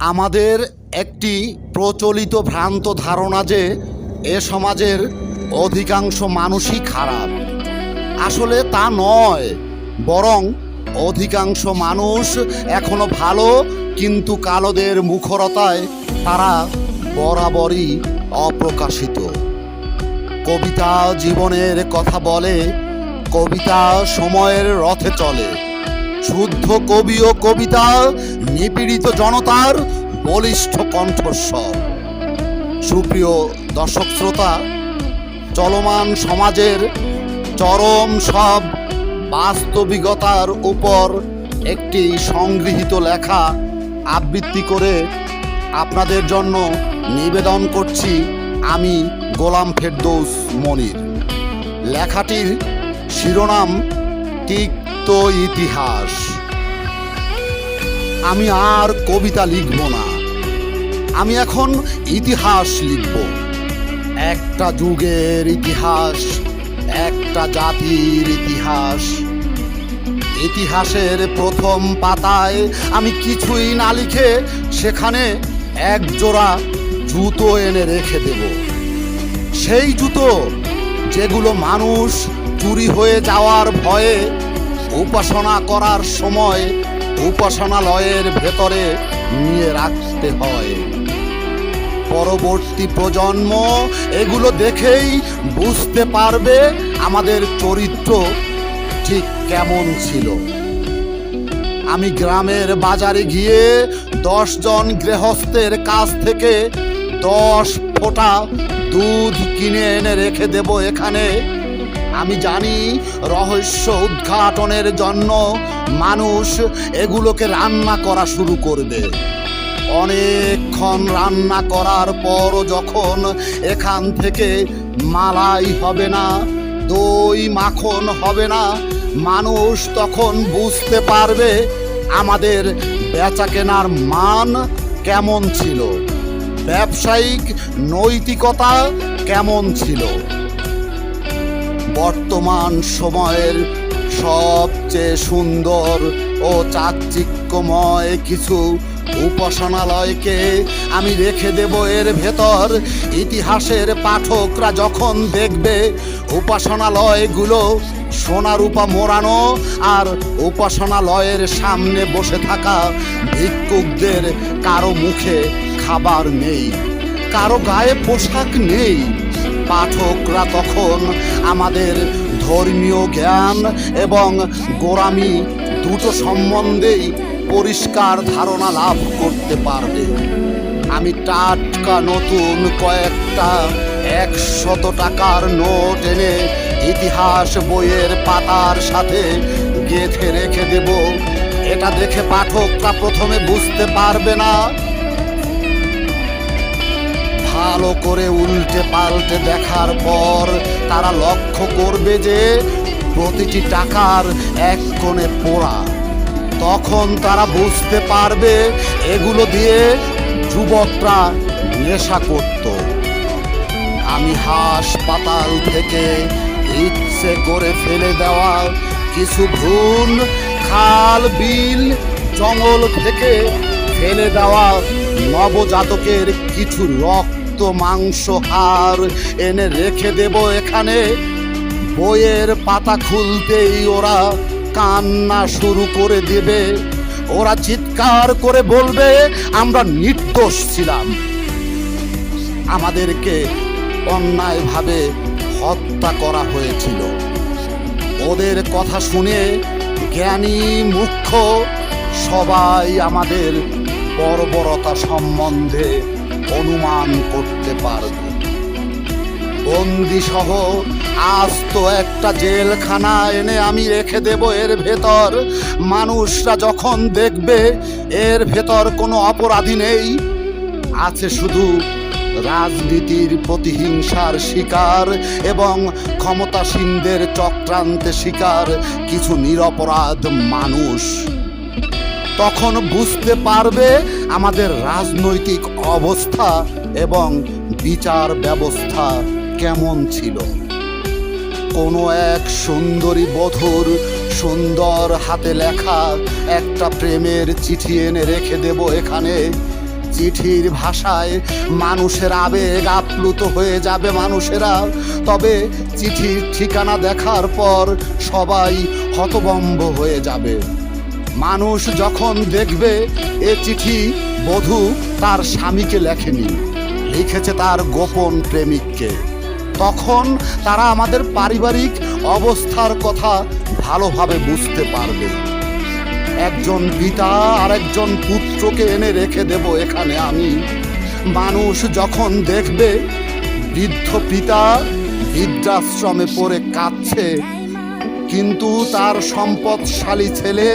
আমাদের একটি প্রচলিত ভ্রান্ত ধারণা যে এ সমাজের অধিকাংশ মানুষই খারাপ। আসলে তা নয়, বরং অধিকাংশ মানুষ এখনও ভালো, কিন্তু কালোদের মুখরতায় তারা বরাবরই অপ্রকাশিত। কবিতা জীবনের কথা বলে, কবিতা সময়ের রথে চলে। শুদ্ধ কবি ও কবিতা, নিপীড়িত জনতার বলিষ্ঠ কণ্ঠস্বর। সুপ্রিয় দর্শক শ্রোতা, চলমান সমাজের চরম সব বাস্তবিকতার উপর একটি সংগৃহীত লেখা আবৃত্তি করে আপনাদের জন্য নিবেদন করছি আমি গোলাম ফেরদৌস মনির। লেখাটির শিরোনাম তিক্ত ইতিহাস। আমি আর কবিতা লিখব না। আমি এখন ইতিহাস লিখব। একটা যুগের ইতিহাস, একটা জাতির ইতিহাস। ইতিহাসের প্রথম পাতায় আমি কিছুই না লিখে সেখানে এক জোড়া জুতো এনে রেখে দেব। সেই জুতো যেগুলো মানুষ চুরি হয়ে যাওয়ার ভয়ে উপাসনা করার সময় উপাসনালয়ের ভেতরে নিয়ে রাখতে হয়। পরবর্তী প্রজন্ম এগুলো দেখেই বুঝতে পারবে আমাদের চরিত্র ঠিক কেমন ছিল। আমি গ্রামের বাজারে গিয়ে দশজন গৃহস্থের কাছ থেকে দশ ফোঁটা দুধ কিনে এনে রেখে দেব এখানে। আমি জানি রহস্য উদ্ঘাটনের জন্য মানুষ এগুলোকে রান্না করা শুরু করবে। অনেকক্ষণ রান্না করার পর যখন এখান থেকে মালাই হবে না, দই মাখন হবে না, মানুষ তখন বুঝতে পারবে আমাদের বেচা কেনার মান কেমন ছিল, ব্যবসায়িক নৈতিকতা কেমন ছিল। বর্তমান সময়ের সবচেয়ে সুন্দর ও চাকচিক্যময় কিছু উপাসনালয়কে আমি রেখে দেব এর ভেতর। ইতিহাসের পাঠকরা যখন দেখবে উপাসনালয়গুলো সোনা রূপা মোড়ানো আর উপাসনালয়ের সামনে বসে থাকা ভিক্ষুকদের কারও মুখে খাবার নেই, কারও গায়ে পোশাক নেই পাঠকরা তখন আমাদের ধর্মীয় জ্ঞান এবং গোড়ামি দুটো সম্বন্ধেই পরিষ্কার ধারণা লাভ করতে পারবে। আমি টাটকা নতুন কয়েকটা একশত টাকার নোট এনে ইতিহাস বইয়ের পাতার সাথে গেঁথে রেখে দেব। এটা দেখে পাঠকরা প্রথমে বুঝতে পারবে না ভালো করে উল্টে পাল্টে দেখার পর তারা লক্ষ্য করবে যে প্রতিটি টাকার এক কোণে পোড়া। তখন তারা বুঝতে পারবে এগুলো দিয়ে যুবকরা নেশা করত। আমি হাসপাতাল থেকে ইচ্ছে করে ফেলে দেওয়া কিছু ভুল খাল, বিল, জঙ্গল থেকে ফেলে দেওয়া নবজাতকের কিছু রক্ত মাংস হাড় এনে রেখে দেব এখানে। বইয়ের পাতা খুলতেই ওরা কান্না শুরু করে দেবে। ওরা চিৎকার করে বলবে, আমরা নির্দোষ ছিলাম। আমাদেরকে অন্যায়ভাবে হত্যা করা হয়েছিল। ওদের কথা শুনে জ্ঞানী মুখ্য সবাই আমাদের বর্বরতা সম্বন্ধে অনুমান করতে পারবে। বন্দি সহ আস্ত একটা জেলখানা এনে আমি রেখে দেব এর ভেতর। মানুষরা যখন দেখবে, এর ভেতর কোনো অপরাধী নেই। আছে শুধু রাজনীতির প্রতিহিংসার শিকার এবং ক্ষমতাসীনদের চক্রান্তে শিকার কিছু নিরপরাধ মানুষ। তখন বুঝতে পারবে আমাদের রাজনৈতিক অবস্থা এবং বিচার ব্যবস্থা কেমন ছিল। কোনো এক সুন্দরী বধূর সুন্দর হাতে লেখা একটা প্রেমের চিঠি এনে রেখে দেব এখানে। চিঠির ভাষায় মানুষের আবেগ আপ্লুত হয়ে যাবে মানুষেরা। তবে চিঠির ঠিকানা দেখার পর সবাই হতবম্ব হয়ে যাবে। মানুষ যখন দেখবে এ চিঠি, বধূ তার স্বামীকে লেখেনি, লিখেছে তার গোপন প্রেমিককে। তখন তারা আমাদের পারিবারিক অবস্থার কথা ভালোভাবে বুঝতে পারবে। একজন পিতা আর একজন পুত্রকে এনে রেখে দেব এখানে আমি। মানুষ যখন দেখবে, বৃদ্ধ পিতা বৃদ্ধাশ্রমে পড়ে কাঁদছে, কিন্তু তার সম্পদশালী ছেলে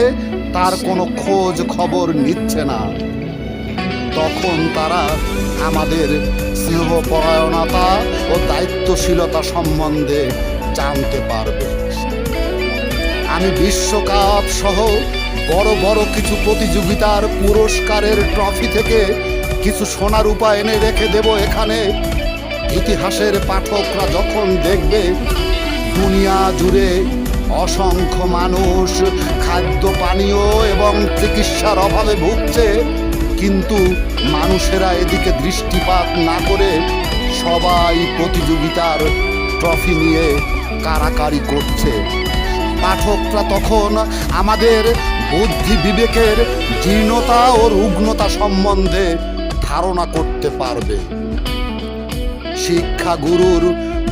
তার কোনো খোঁজ খবর নিচ্ছে না। তখন তারা আমাদের স্নেহপরায়ণতা ও দায়িত্বশীলতা সম্বন্ধে জানতে পারবে। আমি বিশ্বকাপ সহ বড় বড় কিছু প্রতিযোগিতার পুরস্কারের ট্রফি থেকে কিছু সোনার রূপা এনে রেখে দেব এখানে। ইতিহাসের পাঠকরা যখন দেখবে দুনিয়া জুড়ে অসংখ্য মানুষ খাদ্য, পানীয় এবং চিকিৎসার অভাবে ভুগছে। কিন্তু মানুষেরা এদিকে দৃষ্টিপাত না করে সবাই প্রতিযোগিতার ট্রফি নিয়ে কারাকারি করছে। পাঠকরা তখন আমাদের বুদ্ধি বিবেকের জীর্ণতা ও রুগ্নতা সম্বন্ধে ধারণা করতে পারবে। শিক্ষা গুরুর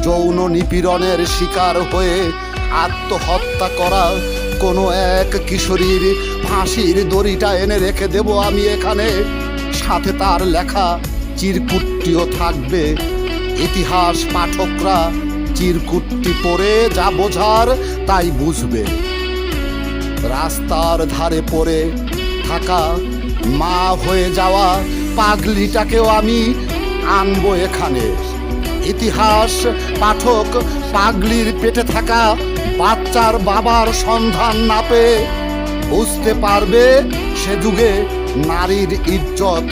যৌন নিপীড়নের শিকার হয়ে আত্মহত্যা করা কোনো এক কিশোরীর ফাঁসির দড়িটা এনে রেখে দেব আমি এখানে। সাথে তার লেখা চিরকুটটিও থাকবে। ইতিহাস পাঠকরা চিরকুটটি পড়ে যা বোঝার তাই বুঝবে। রাস্তার ধারে পড়ে থাকা মা হয়ে যাওয়া পাগলিটাকেও আমি আনব এখানে। ইতিহাস পাঠক পাগলির পেটে থাকা বাচ্চার বাবার সন্ধান না পেয়ে বুঝতে পারবে সে যুগে নারীর ইজ্জত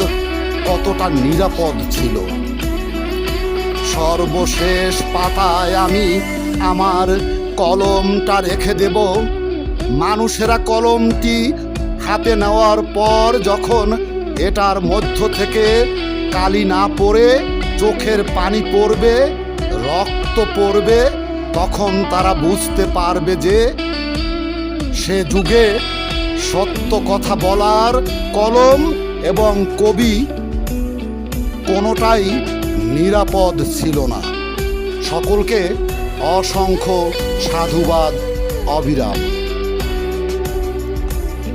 কতটা নিরাপদ ছিল। সর্বশেষ পাতায় আমি আমার কলমটা রেখে দেব। মানুষেরা কলমটি হাতে নেওয়ার পর যখন এটার মধ্য থেকে কালি না পড়ে, চোখের পানি পড়বে, রক্ত পড়বে তখন তারা বুঝতে পারবে যে সে যুগে সত্য কথা বলার কলম এবং কবি কোনোটাই নিরাপদ ছিল না। সকলকে অসংখ্য সাধুবাদ, অবিরাম।